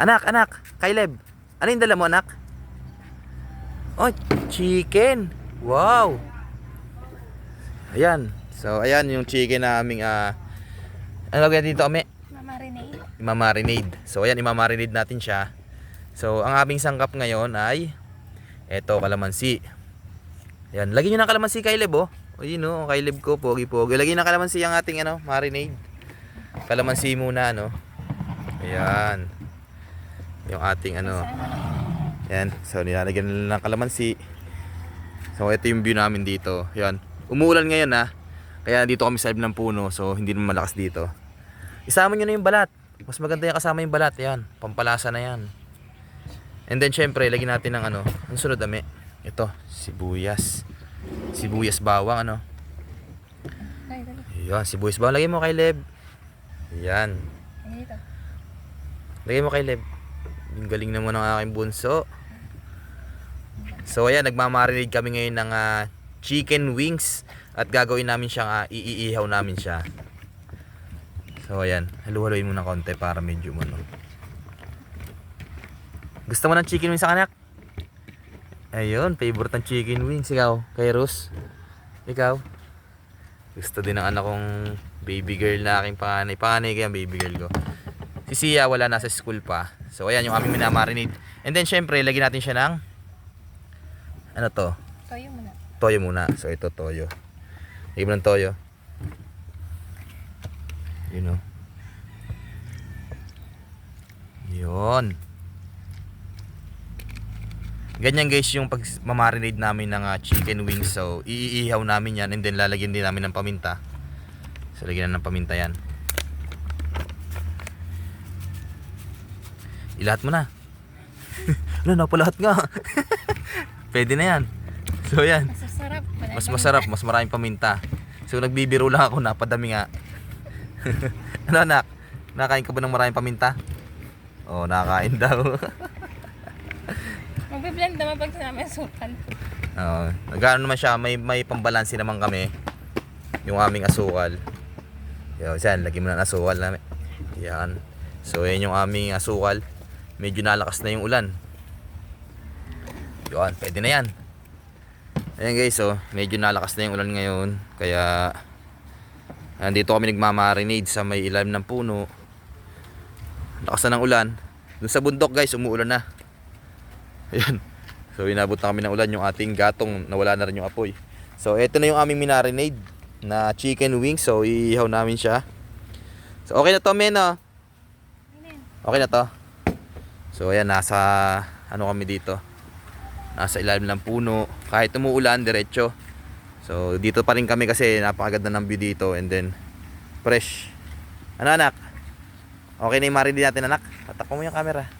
Anak, anak, Kaileb. Ano yung dala mo, anak? Oh, chicken. Wow. Ayan. So, ayan yung chicken na aming, ah, ano lagyan dito, ame? Mamarinate. Imamarinade. So, ayan, imamarinade natin siya. So, ang aming sangkap ngayon ay, eto, kalamansi. Ayan, lagyan nyo ng kalamansi, Kaileb, oh. O, yun, oh, Kaileb ko, pogi-pogi. Lagyan ng kalamansi ang ating, ano, marinade. Kalamansi muna, ano. Ayan. Yung ating, ano, Yan. So, nilalagyan nila ng kalamansi. So, ito yung view namin dito. Yan. Umuulan ngayon ha. Kaya dito kami sa ng puno. So, hindi naman malakas dito. Isama nyo na yung balat. Mas maganda yung kasama yung balat. Yan. Pampalasa na yan. And then, syempre, lagyan natin ng ano. Ang sunod, ame. Ito. Sibuyas. Sibuyas bawang, ano. Yan. Sibuyas bawang. Lagyan mo kay Leb. Yan. Lagay mo kay Leb. Yung galing naman ng aking bunso. So ayan, nagmamarinade kami ngayon ng ah, chicken wings at gagawin namin siyang uh, iiihaw namin siya. So ayan, halu-haluin mo ng konti para medyo ano. Gusto mo ng chicken wings anak? Ayun, favorite ng chicken wings. Ikaw, kay Rose? Ikaw? Gusto din ng anak kong baby girl na aking panganay. Panganay kaya baby girl ko. Si Sia wala nasa school pa. So ayan yung aming minamarinate. And then syempre, lagyan natin siya ng ano to? Toyo muna. Toyo muna. So ito toyo. Lagyan mo ng toyo. You know. Yun. Ganyan guys yung pag mamarinade namin ng ah, chicken wings. So iihaw namin yan and then lalagyan din namin ng paminta. So lagyan na ng paminta yan. Ilahat mo na. Ano, napalahat nga. Pwede na yan. So yan. Masasarap. Mas masarap, mas maraming paminta. So nagbibiro lang ako, napadami nga. ano anak? Nakain ka ba ng maraming paminta? Oo, oh, nakain daw. Magbe-blend naman pag yung sukan. Oo. nagano naman siya, may may pambalansi naman kami. Yung aming asukal. Yo, yan, lagyan mo na ng asukal namin. Yan. So, yan yung aming asukal. Medyo nalakas na yung ulan. Yun, pwede na yan. Ayan guys, so, medyo nalakas na yung ulan ngayon. Kaya, nandito kami nagmamarinade sa may ilalim ng puno. Lakas na ng ulan. Doon sa bundok guys, umuulan na. Ayan. So inabot na kami ng ulan yung ating gatong nawala na rin yung apoy. So ito na yung aming minarinade na chicken wings. So iihaw namin siya. So okay na to men ah. Okay na to. So ayan nasa ano kami dito. Nasa ilalim ng puno. Kahit umuulan diretso. So dito pa rin kami kasi napakaganda ng view dito and then fresh. Ano anak? Okay na yung marinade natin anak? Tatakbo mo yung camera.